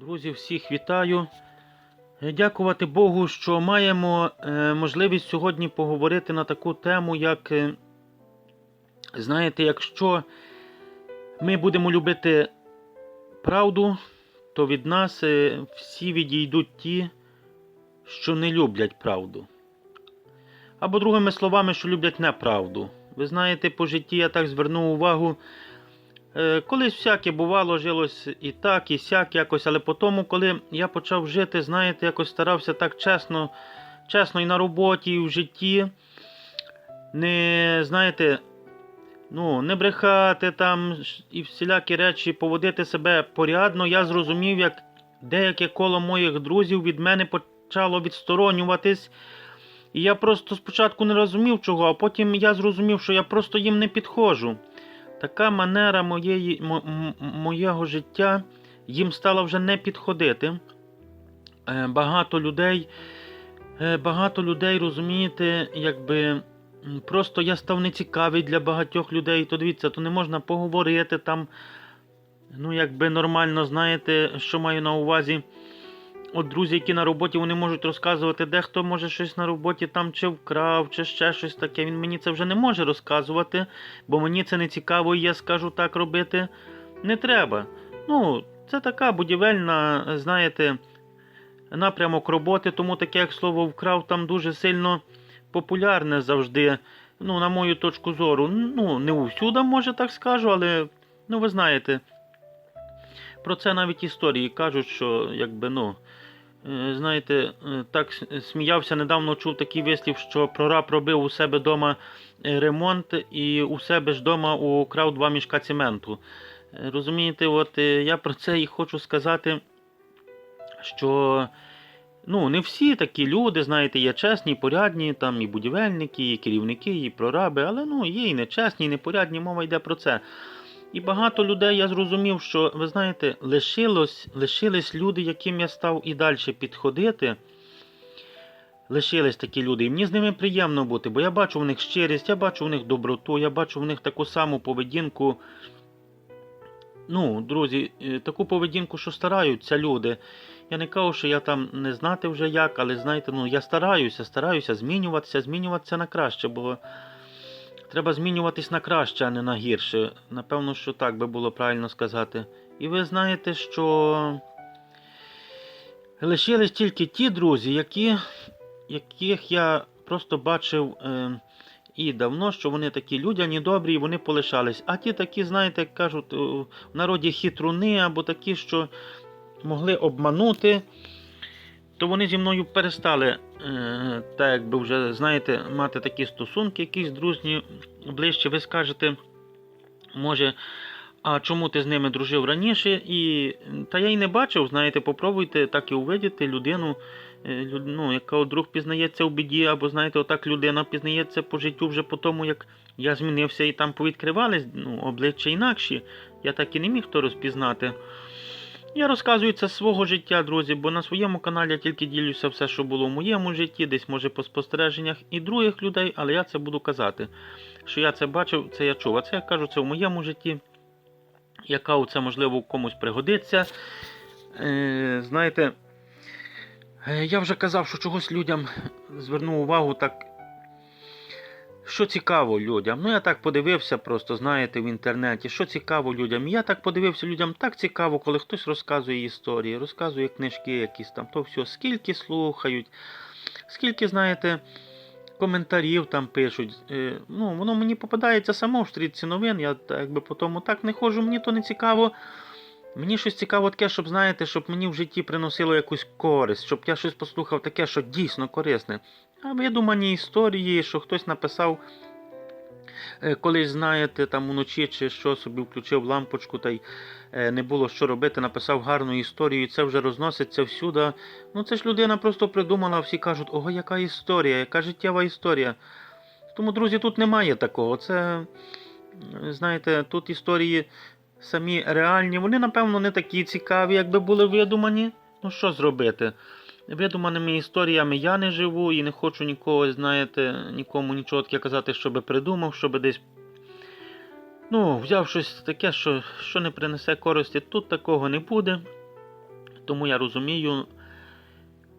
Друзі, всіх вітаю. Е, Дякувати Богу, що маємо е, можливість сьогодні поговорити на таку тему, як, е, знаєте, якщо ми будемо любити правду, то від нас всі відійдуть ті, що не люблять правду. Або другими словами, що люблять неправду. Ви знаєте, по житті я так звернув увагу. Е, Колись всяке бувало, жилось і так, і сяк якось, але потім, коли я почав жити, знаєте, якось старався так чесно, чесно і на роботі, і в житті. Не, знаєте, ну, не брехати там і всілякі речі, поводити себе порядно, я зрозумів, як деяке коло моїх друзів від мене почало відсторонюватись. І я просто спочатку не розумів чого, а потім я зрозумів, що я просто їм не підходжу. Така манера моєї, мо- моєго життя їм стала вже не підходити. Е, Багато людей, е, багато людей, розумієте, якби просто я став нецікавий для багатьох людей. То дивіться, то не можна поговорити там. Ну, якби нормально, знаєте, що маю на увазі. От друзі, які на роботі, вони можуть розказувати, дехто може щось на роботі там чи вкрав, чи ще щось таке. Він мені це вже не може розказувати, бо мені це не цікаво, і я скажу так робити. Не треба. Ну, це така будівельна, знаєте, напрямок роботи, тому таке, як слово вкрав, там дуже сильно популярне завжди. Ну, на мою точку зору. Ну, не усюди, може так скажу, але ну, ви знаєте. Про це навіть історії кажуть, що якби ну. Е, Знаєте, е, так сміявся, недавно чув такий вислів, що прораб робив у себе вдома ремонт і у себе ж вдома украв два мішка цементу. Е, Розумієте, от е, я про це і хочу сказати, що ну, не всі такі люди, знаєте, є чесні, порядні, там і будівельники, і керівники, і прораби, але ну, є і нечесні, і непорядні, мова йде про це. І багато людей я зрозумів, що ви знаєте, лишилось, лишились люди, яким я став і далі підходити. Лишились такі люди, і мені з ними приємно бути, бо я бачу в них щирість, я бачу в них доброту, я бачу в них таку саму поведінку. Ну, друзі, е, таку поведінку, що стараються люди. Я не кажу, що я там не знати вже як, але знаєте, ну я стараюся, стараюся змінюватися, змінюватися на краще, бо треба змінюватись на краще, а не на гірше. Напевно, що так би було правильно сказати. І ви знаєте, що лишились тільки ті друзі, які, яких я просто бачив е, і давно, що вони такі людяні, добрі, і вони полишались. А ті такі, знаєте, як кажуть, в народі хитруни або такі, що могли обманути, то вони зі мною перестали, е, так якби вже, знаєте, мати такі стосунки, якісь дружні, ближче. Ви скажете, може, а чому ти з ними дружив раніше? І, та я й не бачив, знаєте, попробуйте так і увидіти людину, е, ну, яка друг пізнається в біді, або знаєте, отак людина пізнається по життю вже по тому, як я змінився і там повідкривались ну, обличчя інакші. Я так і не міг то розпізнати. Я розказую це з свого життя, друзі, бо на своєму каналі я тільки ділюся все, що було в моєму житті, десь може по спостереженнях і других людей, але я це буду казати. Що я це бачив, це я чув. А це я кажу, це в моєму житті. Яка це можливо комусь пригодиться. Е, знаєте, е, я вже казав, що чогось людям звернув увагу так. Що цікаво людям? Ну я так подивився, просто знаєте, в інтернеті, що цікаво людям. Я так подивився людям, так цікаво, коли хтось розказує історії, розказує книжки якісь там, то все, скільки слухають, скільки, знаєте, коментарів там пишуть. Е, ну, воно мені попадається само в стрітці новин, я якби по тому так не ходжу, мені то не цікаво. Мені щось цікаво таке, щоб, знаєте, щоб мені в житті приносило якусь користь, щоб я щось послухав таке, що дійсно корисне. Видумані історії, що хтось написав е, колись, знаєте, там уночі чи що собі включив лампочку та й е, не було що робити, написав гарну історію, і це вже розноситься всюди. Ну це ж людина просто придумала, всі кажуть, ого, яка історія, яка життєва історія. Тому, друзі, тут немає такого. Це, е, знаєте, тут історії самі реальні, вони, напевно, не такі цікаві, якби були видумані. Ну що зробити? Видуманими історіями я не живу і не хочу нікого, знаєте, нікому нічого таке казати, щоби придумав, щоби десь. Ну, взяв щось таке, що, що не принесе користі. Тут такого не буде. Тому я розумію.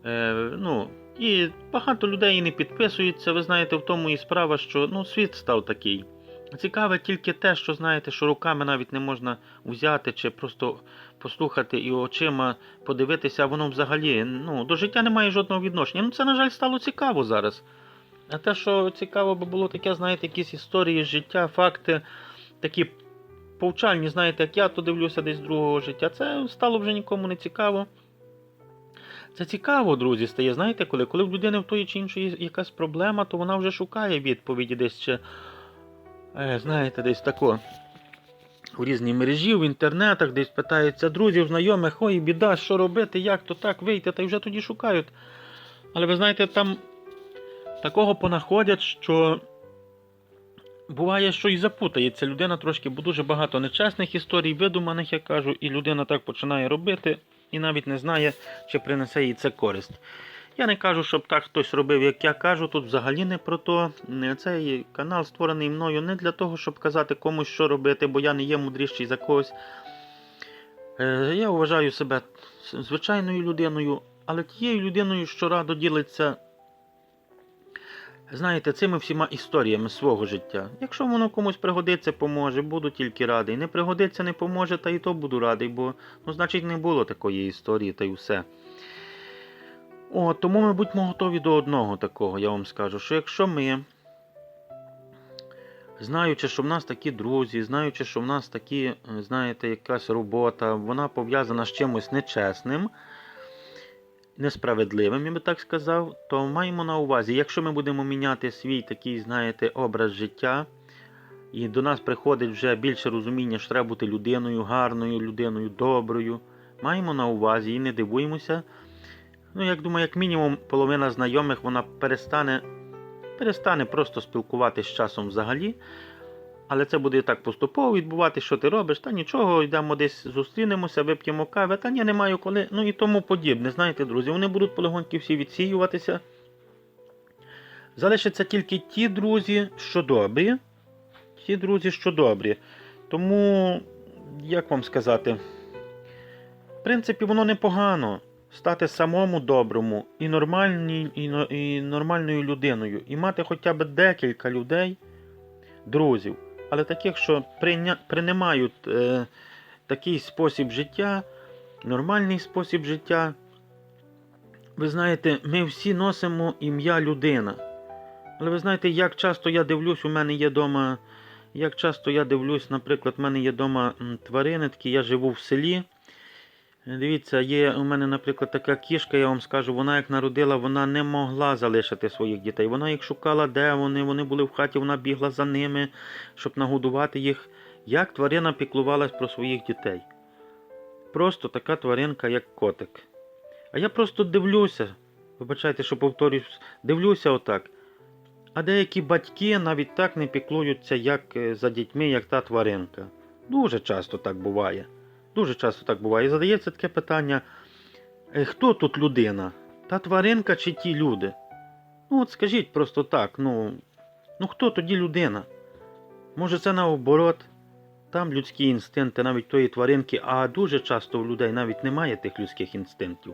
Е, ну, і багато людей і не підписуються. Ви знаєте, в тому і справа, що ну, світ став такий. Цікаве тільки те, що знаєте, що руками навіть не можна взяти чи просто послухати і очима подивитися, воно взагалі ну, до життя не має жодного відношення. Ну це, на жаль, стало цікаво зараз. А те, що цікаво би було таке, знаєте, якісь історії життя, факти, такі повчальні, знаєте, як я то дивлюся десь другого життя, це стало вже нікому не цікаво. Це цікаво, друзі, стає. Знаєте, коли? Коли в людини в тої чи іншої якась проблема, то вона вже шукає відповіді десь чи, знаєте, десь тако. У різній мережі, в інтернетах, десь питаються друзів, знайомих, ой, біда, що робити, як то так, вийти, та й вже тоді шукають. Але ви знаєте, там такого понаходять, що буває, що і запутається людина трошки, бо дуже багато нечесних історій, видуманих, я кажу, і людина так починає робити і навіть не знає, чи принесе їй це користь. Я не кажу, щоб так хтось робив, як я кажу, тут взагалі не про то. Цей канал створений мною не для того, щоб казати комусь, що робити, бо я не є мудріший за когось. Е, Я вважаю себе звичайною людиною, але тією людиною, що радо ділиться, знаєте, цими всіма історіями свого життя. Якщо воно комусь пригодиться, поможе, буду тільки радий. Не пригодиться, не поможе, та і то буду радий, бо ну, значить не було такої історії, та й все. О, тому ми будьмо готові до одного такого, я вам скажу, що якщо ми, знаючи, що в нас такі друзі, знаючи, що в нас такі, е, знаєте, якась робота, вона пов'язана з чимось нечесним, несправедливим, я би так сказав, то маємо на увазі, якщо ми будемо міняти свій такий, знаєте, образ життя, і до нас приходить вже більше розуміння, що треба бути людиною, гарною людиною, доброю, маємо на увазі і не дивуємося. Ну, як думаю, як мінімум, половина знайомих вона перестане, перестане просто спілкуватися з часом взагалі. Але це буде так поступово відбуватися, що ти робиш, та нічого, йдемо десь зустрінемося, вип'ємо кави, та ні, не маю коли. Ну і тому подібне. Знаєте, друзі, вони будуть полегоньки всі відсіюватися. Залишаться тільки ті друзі, що добрі. Ті друзі, що добрі. Тому, як вам сказати, в принципі, воно непогано стати самому доброму і, нормальній, і, і нормальною людиною, і мати хоча б декілька людей, друзів, але таких, що прийня, приймають е, такий спосіб життя, нормальний спосіб життя. Ви знаєте, ми всі носимо ім'я людина. Але ви знаєте, як часто я дивлюсь, у мене є вдома, як часто я дивлюсь, наприклад, в мене є вдома тварини, такі, я живу в селі. Дивіться, є у мене, наприклад, така кішка, я вам скажу, вона як народила, вона не могла залишити своїх дітей. Вона їх шукала, де вони, вони були в хаті, вона бігла за ними, щоб нагодувати їх. Як тварина піклувалась про своїх дітей. Просто така тваринка, як котик. А я просто дивлюся, вибачайте, що повторюсь, дивлюся отак. А деякі батьки навіть так не піклуються, як е, за дітьми, як та тваринка. Дуже часто так буває. Дуже часто так буває. І задається таке питання: е, хто тут людина? Та тваринка чи ті люди? Ну, от скажіть просто так, ну, ну хто тоді людина? Може, це наоборот, там людські інстинкти, навіть тої тваринки, а дуже часто в людей навіть немає тих людських інстинктів.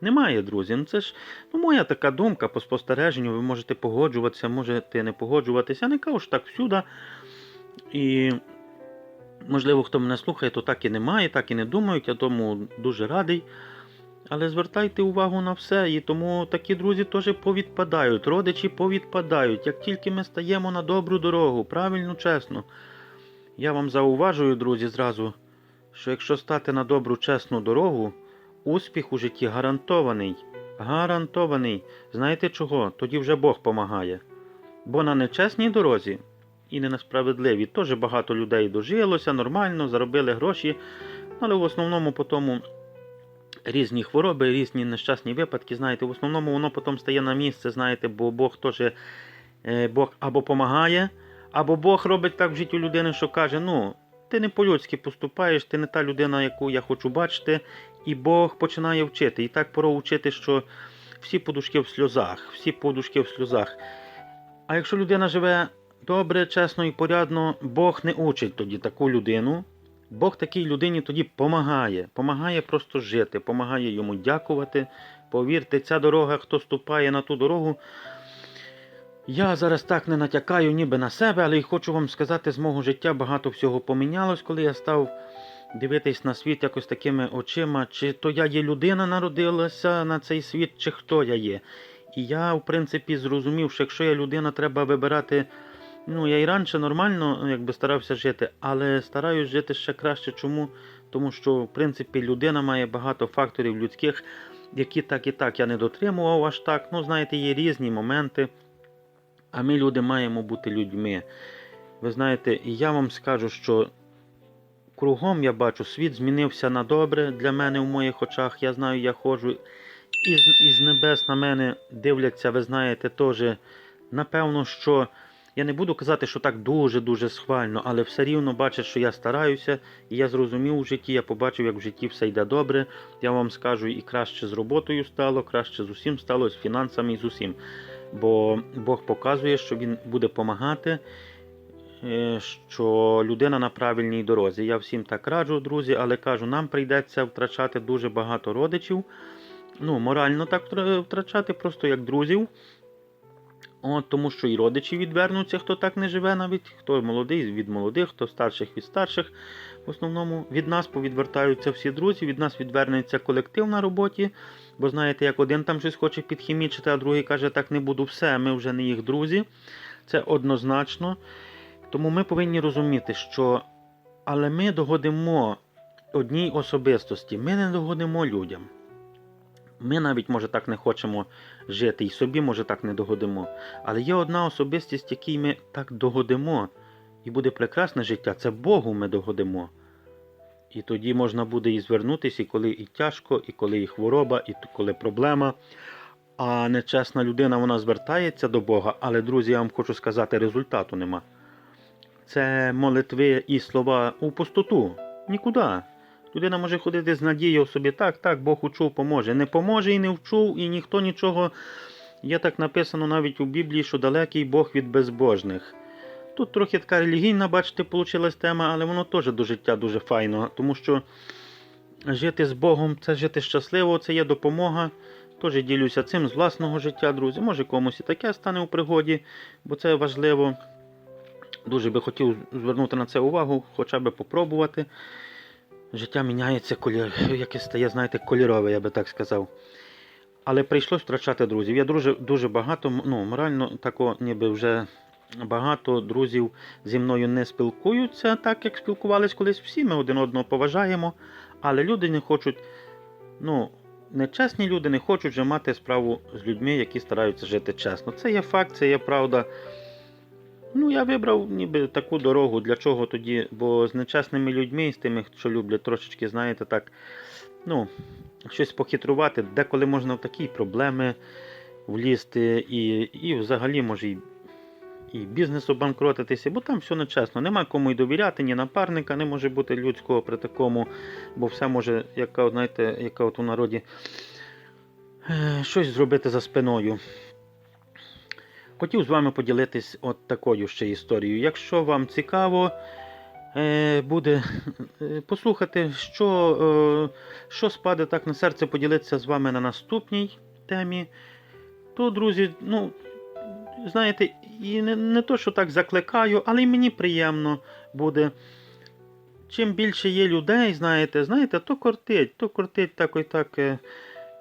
Немає, друзі. Ну це ж ну, моя така думка по спостереженню. Ви можете погоджуватися, можете не погоджуватися. Не кажу що так всюди. І можливо, хто мене слухає, то так і немає, так і не думають. Я тому дуже радий. Але звертайте увагу на все, і тому такі друзі теж повідпадають, родичі повідпадають. Як тільки ми стаємо на добру дорогу, правильно, чесно. Я вам зауважую, друзі, зразу, що якщо стати на добру чесну дорогу, успіх у житті гарантований. Гарантований. Знаєте чого? Тоді вже Бог помагає. Бо на нечесній дорозі і не на справедливій теж багато людей дожилося, нормально, заробили гроші, але в основному по тому різні хвороби, різні нещасні випадки, знаєте, в основному воно потім стає на місце, знаєте, бо Бог теж е, Бог або помагає, або Бог робить так в житті людини, що каже: ну, ти не по-людськи поступаєш, ти не та людина, яку я хочу бачити, і Бог починає вчити. І так пора вчити, що всі подушки в сльозах, всі подушки в сльозах. А якщо людина живе добре, чесно і порядно, Бог не учить тоді таку людину Бог такій людині тоді помагає, помагає просто жити, помагає йому дякувати. Повірте, ця дорога, хто ступає на ту дорогу. Я зараз так не натякаю ніби на себе, але й хочу вам сказати, з мого життя багато всього помінялось, коли я став дивитись на світ якось такими очима, чи то я є людина, народилася на цей світ, чи хто я є. І я, в принципі, зрозумів, що якщо я людина, треба вибирати. Ну, я і раніше нормально якби старався жити, але стараюсь жити ще краще. Чому? Тому що, в принципі, людина має багато факторів людських, які так і так я не дотримував аж так. Ну, знаєте, є різні моменти. А ми, люди, маємо бути людьми. Ви знаєте, і я вам скажу, що кругом я бачу, світ змінився на добре для мене в моїх очах. Я знаю, я ходжу. Із, із небес на мене дивляться, ви знаєте, теж. Напевно, що я не буду казати, що так дуже-дуже схвально, але все рівно бачать, що я стараюся, і я зрозумів у житті, я побачив, як в житті все йде добре. Я вам скажу, і краще з роботою стало, краще з усім стало, з фінансами і з усім. Бо Бог показує, що Він буде допомагати, що людина на правильній дорозі. Я всім так раджу, друзі, але кажу, нам прийдеться втрачати дуже багато родичів. Ну, морально так втрачати, просто як друзів. От, тому що і родичі відвернуться, хто так не живе, навіть хто молодий від молодих, хто старших від старших. В основному від нас повідвертаються всі друзі, від нас відвернеться колектив на роботі. Бо знаєте, як один там щось хоче підхімічити, а другий каже, так не буду, все, ми вже не їх друзі. Це однозначно. Тому ми повинні розуміти, що але ми догодимо одній особистості, ми не догодимо людям. Ми навіть, може, так не хочемо жити, і собі, може, так не догодимо. Але є одна особистість, якій ми так догодимо, і буде прекрасне життя. Це Богу ми догодимо. І тоді можна буде і звернутися, і коли і тяжко, і коли і хвороба, і коли проблема. А нечесна людина вона звертається до Бога, але, друзі, я вам хочу сказати, результату нема. Це молитви і слова у пустоту. Нікуди. Людина може ходити з надією собі, так, так, Бог учув, поможе. Не поможе і не вчув, і ніхто нічого. Є так написано навіть у Біблії, що далекий Бог від безбожних. Тут трохи така релігійна, бачите, вийшла тема, але воно теж до життя дуже файно, тому що жити з Богом це жити щасливо, це є допомога. Теж ділюся цим з власного життя, друзі. Може комусь і таке стане у пригоді, бо це важливо. Дуже би хотів звернути на це увагу, хоча б попробувати. Життя міняється, колір, яке стає, знаєте, кольорове, я би так сказав. Але прийшлось втрачати друзів. Я дуже дуже багато, ну, морально тако, ніби вже багато друзів зі мною не спілкуються, так як спілкувались колись. Всі ми один одного поважаємо, але люди не хочуть, ну, нечесні люди не хочуть вже мати справу з людьми, які стараються жити чесно. Це є факт, це є правда. Ну, я вибрав ніби таку дорогу. Для чого тоді? Бо з нечесними людьми, з тими, що люблять трошечки, знаєте, так, ну, щось похитрувати, деколи можна в такі проблеми влізти, і, і взагалі може і, і бізнес обанкротитися, бо там все нечесно. Нема кому й довіряти, ні напарника не може бути людського при такому, бо все може, яка, знаєте, яка от у народі, е, щось зробити за спиною. Хотів з вами поділитись от такою ще історією. Якщо вам цікаво е, буде е, послухати, що, е, що спаде так на серце поділитися з вами на наступній темі, то, друзі, ну, знаєте, і не, не то, що так закликаю, але й мені приємно буде. Чим більше є людей, знаєте, знаєте, то кортить, то кортить так і так.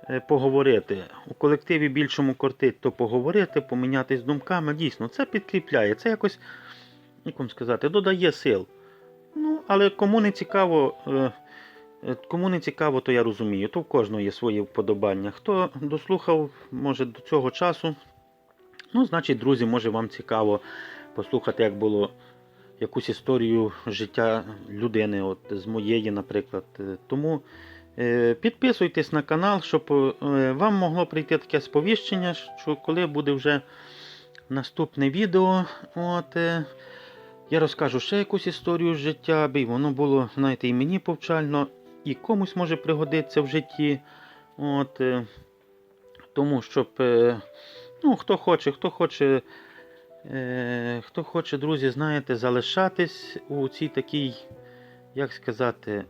Е, поговорити. У колективі більшому кортить, то поговорити, помінятись думками. Дійсно, це підкріпляє, це якось, як вам сказати, додає сил. Ну, але кому не цікаво, е, е, кому не цікаво, то я розумію. То в кожного є свої вподобання. Хто дослухав, може, до цього часу, ну, значить, друзі, може вам цікаво послухати, як було якусь історію життя людини, от з моєї, наприклад. Тому. Е, Підписуйтесь на канал, щоб е, вам могло прийти таке сповіщення, що коли буде вже наступне відео, от, е, я розкажу ще якусь історію з життя, аби воно було, знаєте, і мені повчально, і комусь може пригодитися в житті. От, Тому щоб, ну, хто хоче, хто хоче, хто хоче, друзі, знаєте, залишатись у цій такій як сказати,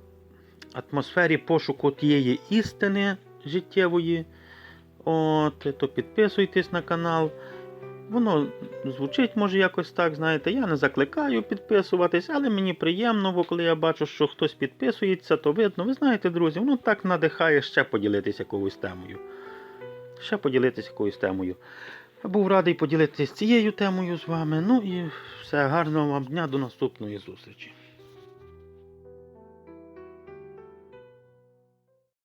атмосфері пошуку тієї істини життєвої. От, то підписуйтесь на канал. Воно звучить, може, якось так, знаєте. Я не закликаю підписуватись, але мені приємно, бо коли я бачу, що хтось підписується, то видно. Ви знаєте, друзі, воно так надихає ще поділитися якоюсь темою. Ще поділитися якоюсь темою. Був радий поділитися цією темою з вами. Ну і все, гарного вам дня, до наступної зустрічі.